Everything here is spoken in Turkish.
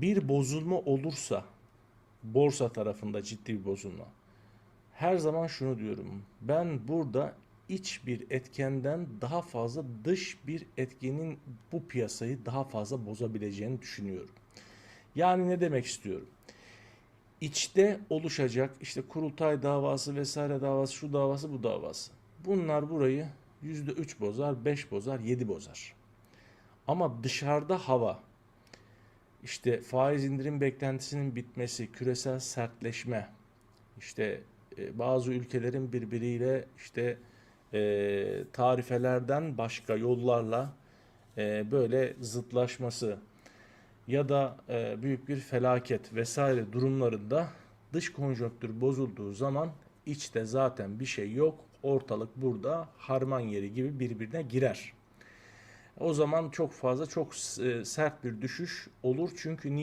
bir bozulma olursa borsa tarafında ciddi bir bozulma. Her zaman şunu diyorum. Ben burada iç bir etkenden daha fazla dış bir etkenin bu piyasayı daha fazla bozabileceğini düşünüyorum. Yani ne demek istiyorum? İçte oluşacak işte kurultay davası vesaire davası, şu davası, bu davası. Bunlar burayı %3 bozar, 5 bozar, 7 bozar. Ama dışarıda hava, işte faiz indirim beklentisinin bitmesi, küresel sertleşme, işte e, bazı ülkelerin birbiriyle işte e, tarifelerden başka yollarla e, böyle zıtlaşması ya da büyük bir felaket vesaire durumlarında dış konjonktür bozulduğu zaman içte zaten bir şey yok. Ortalık burada harman yeri gibi birbirine girer. O zaman çok fazla çok e, sert bir düşüş olur. Çünkü